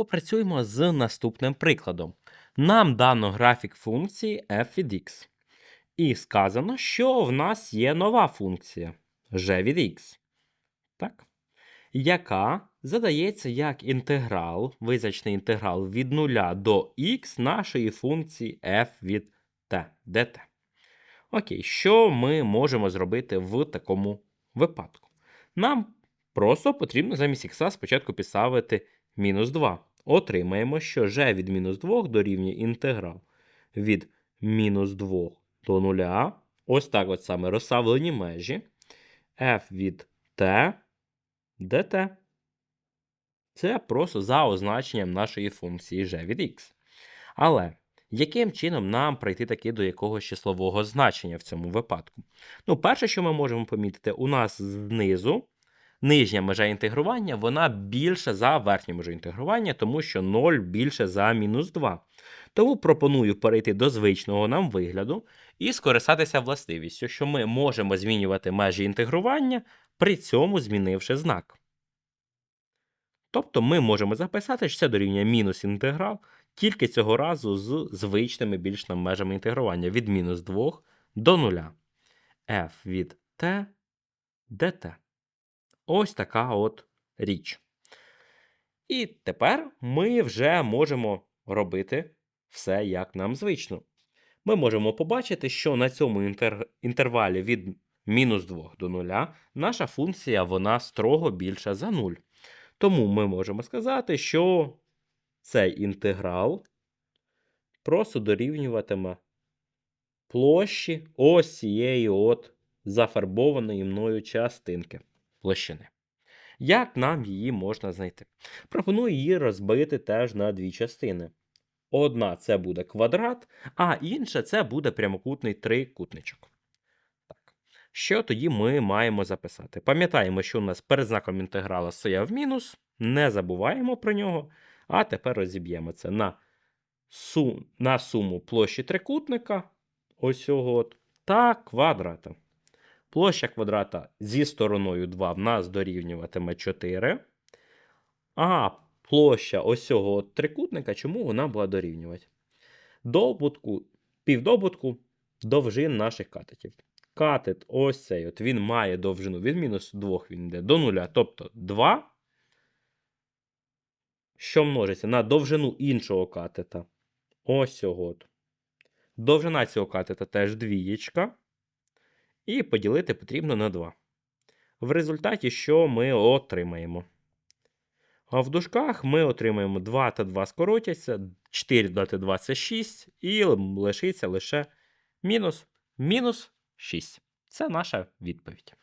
попрацюємо з наступним прикладом. Нам дано графік функції f від x. І сказано, що в нас є нова функція g від x. Так? Яка задається як інтеграл, визначений інтеграл від 0 до x нашої функції f від t, dt. Окей, що ми можемо зробити в такому випадку? Нам просто потрібно замість х спочатку підставити мінус 2. Отримаємо, що g від мінус 2 дорівнює інтеграл від мінус 2 до 0. Ось так от саме розставлені межі f від t dt. Це просто за означенням нашої функції g від x. Але яким чином нам прийти таки до якогось числового значення в цьому випадку? Ну, перше, що ми можемо помітити, у нас знизу нижня межа інтегрування, вона більша за верхню межу інтегрування, тому що 0 більше за мінус 2. Тому пропоную перейти до звичного нам вигляду і скористатися властивістю, що ми можемо змінювати межі інтегрування, при цьому змінивши знак. Тобто ми можемо записати, що це дорівнює мінус інтеграл, тільки цього разу з звичними більш межами інтегрування від мінус 2 до 0. f від t dt. Ось така от річ. І тепер ми вже можемо робити все, як нам звично. Ми можемо побачити, що на цьому інтер... інтервалі від мінус 2 до 0 наша функція вона строго більша за 0. Тому ми можемо сказати, що цей інтеграл просто дорівнюватиме площі ось цієї от зафарбованої мною частинки площини. Як нам її можна знайти? Пропоную її розбити теж на дві частини. Одна це буде квадрат, а інша це буде прямокутний трикутничок. Так. Що тоді ми маємо записати? Пам'ятаємо, що у нас перед знаком інтеграла стояв мінус, не забуваємо про нього. А тепер розіб'ємо це на, сум, на суму площі трикутника, ось цього от, та квадрата. Площа квадрата зі стороною 2 в нас дорівнюватиме 4. А площа ось цього трикутника, чому вона була дорівнювати? Добутку, півдобутку довжин наших катетів. Катет ось цей от, він має довжину від мінус 2 він йде до 0, тобто 2, що множиться на довжину іншого катета. Ось цього. Довжина цього катета теж двієчка. І поділити потрібно на 2. В результаті, що ми отримаємо? А в дужках ми отримаємо 2 та 2 скоротяться, 4 додати 2 це 6, і лишиться лише мінус, мінус 6. Це наша відповідь.